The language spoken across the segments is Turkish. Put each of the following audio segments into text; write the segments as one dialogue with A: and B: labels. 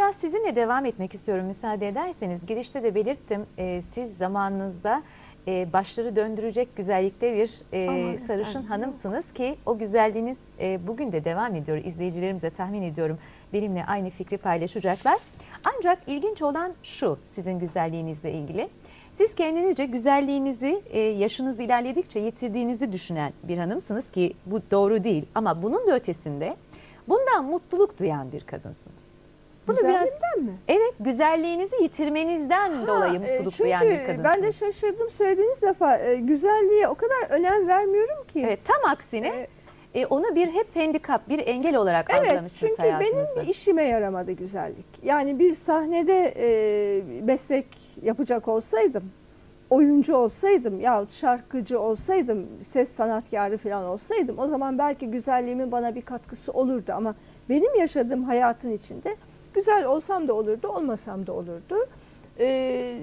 A: Biraz sizinle devam etmek istiyorum müsaade ederseniz. Girişte de belirttim. e, siz zamanınızda e, başları döndürecek güzellikte bir e,
B: Aman
A: sarışın
B: efendim.
A: hanımsınız ki o güzelliğiniz e, bugün de devam ediyor. İzleyicilerimize tahmin ediyorum benimle aynı fikri paylaşacaklar. Ancak ilginç olan şu sizin güzelliğinizle ilgili. Siz kendinizce güzelliğinizi e, yaşınız ilerledikçe yitirdiğinizi düşünen bir hanımsınız ki bu doğru değil. Ama bunun da ötesinde bundan mutluluk duyan bir kadınsınız. Bunu biraz
B: mi?
A: Evet, güzelliğinizi yitirmenizden dolayı
B: e,
A: mutluluk
B: çünkü
A: duyan bir kadınsınız.
B: ben de şaşırdım söylediğiniz defa e, güzelliğe o kadar önem vermiyorum ki.
A: Evet, tam aksine
B: E,
A: e, onu bir hep handikap, bir engel olarak
B: Evet
A: algılamışsınız
B: çünkü
A: hayatınızda.
B: benim işime yaramadı güzellik. Yani bir sahnede e, meslek yapacak olsaydım, oyuncu olsaydım yahut şarkıcı olsaydım, ses sanatkarı falan olsaydım o zaman belki güzelliğimin bana bir katkısı olurdu ama benim yaşadığım hayatın içinde güzel olsam da olurdu, olmasam da olurdu. E,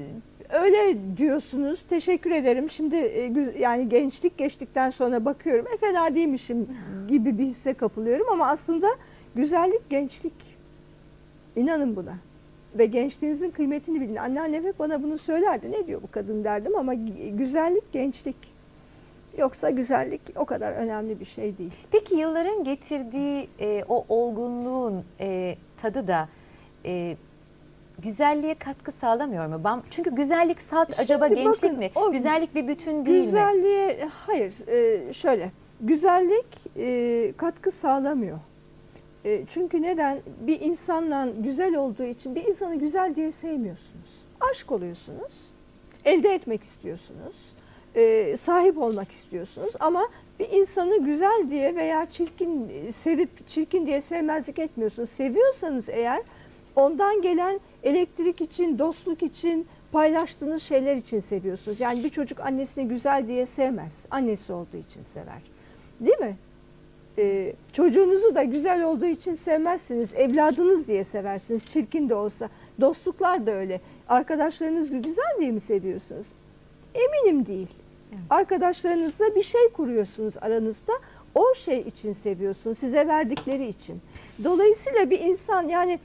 B: öyle diyorsunuz. Teşekkür ederim. Şimdi e, yani gençlik geçtikten sonra bakıyorum. E fena değilmişim gibi bir hisse kapılıyorum ama aslında güzellik gençlik. İnanın buna. Ve gençliğinizin kıymetini bilin. Anneannem hep bana bunu söylerdi. Ne diyor bu kadın derdim ama güzellik gençlik. Yoksa güzellik o kadar önemli bir şey değil.
A: Peki yılların getirdiği e, o olgunluğun e, tadı da e, güzelliğe katkı sağlamıyor mu? Ben, çünkü güzellik salt acaba
B: Şimdi
A: gençlik
B: bakın,
A: mi?
B: o
A: Güzellik bir bütün değil mi?
B: Güzelliğe hayır e, şöyle güzellik e, katkı sağlamıyor. E, çünkü neden bir insanla güzel olduğu için bir insanı güzel diye sevmiyorsunuz. Aşk oluyorsunuz. Elde etmek istiyorsunuz. e, sahip olmak istiyorsunuz ama bir insanı güzel diye veya çirkin e, sevip çirkin diye sevmezlik etmiyorsunuz. Seviyorsanız eğer ondan gelen elektrik için, dostluk için, paylaştığınız şeyler için seviyorsunuz. Yani bir çocuk annesini güzel diye sevmez. Annesi olduğu için sever. Değil mi? Ee, çocuğunuzu da güzel olduğu için sevmezsiniz. Evladınız diye seversiniz. Çirkin de olsa. Dostluklar da öyle. Arkadaşlarınız güzel diye mi seviyorsunuz? Eminim değil.
A: Evet.
B: Arkadaşlarınızla bir şey kuruyorsunuz aranızda. O şey için seviyorsunuz. Size verdikleri için. Dolayısıyla bir insan yani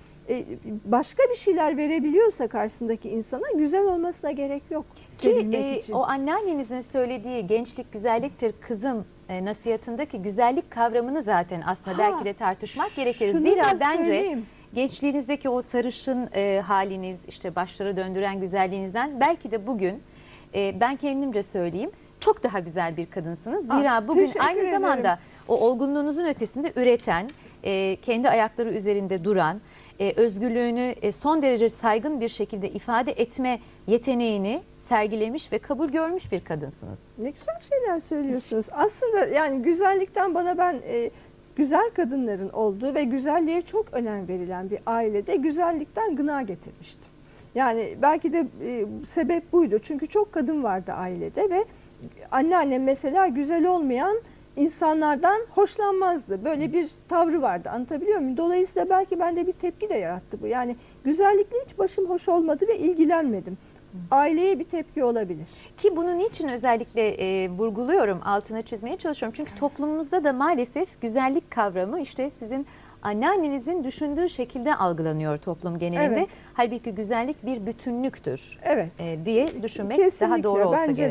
B: başka bir şeyler verebiliyorsa karşısındaki insana güzel olmasına gerek yok.
A: Ki e,
B: için.
A: o anneannenizin söylediği gençlik güzelliktir kızım e, nasihatındaki güzellik kavramını zaten aslında
B: Ha,
A: belki de tartışmak gerekir. Zira bence
B: söyleyeyim.
A: gençliğinizdeki o sarışın e, haliniz, işte başları döndüren güzelliğinizden belki de bugün e, ben kendimce söyleyeyim çok daha güzel bir kadınsınız.
B: Ah,
A: Zira bugün
B: teşekkür
A: aynı
B: ederim.
A: zamanda o olgunluğunuzun ötesinde üreten, e, kendi ayakları üzerinde duran, e, özgürlüğünü e, son derece saygın bir şekilde ifade etme yeteneğini sergilemiş ve kabul görmüş bir kadınsınız.
B: Ne güzel şeyler söylüyorsunuz. Aslında yani güzellikten bana ben e, güzel kadınların olduğu ve güzelliğe çok önem verilen bir ailede güzellikten gına getirmiştim. Yani belki de e, sebep buydu. Çünkü çok kadın vardı ailede ve anneannem mesela güzel olmayan insanlardan hoşlanmazdı. Böyle bir tavrı vardı. Anlatabiliyor muyum? Dolayısıyla belki bende bir tepki de yarattı bu. Yani güzellikle hiç başım hoş olmadı ve ilgilenmedim. Aileye bir tepki olabilir.
A: Ki bunu niçin özellikle e, vurguluyorum, altına çizmeye çalışıyorum. Çünkü toplumumuzda da maalesef güzellik kavramı işte sizin anneannenizin düşündüğü şekilde algılanıyor toplum genelinde.
B: Evet.
A: Halbuki güzellik bir bütünlüktür
B: Evet.
A: e, diye düşünmek
B: Kesinlikle.
A: daha doğru olsa
B: Bence
A: gerek.
B: de.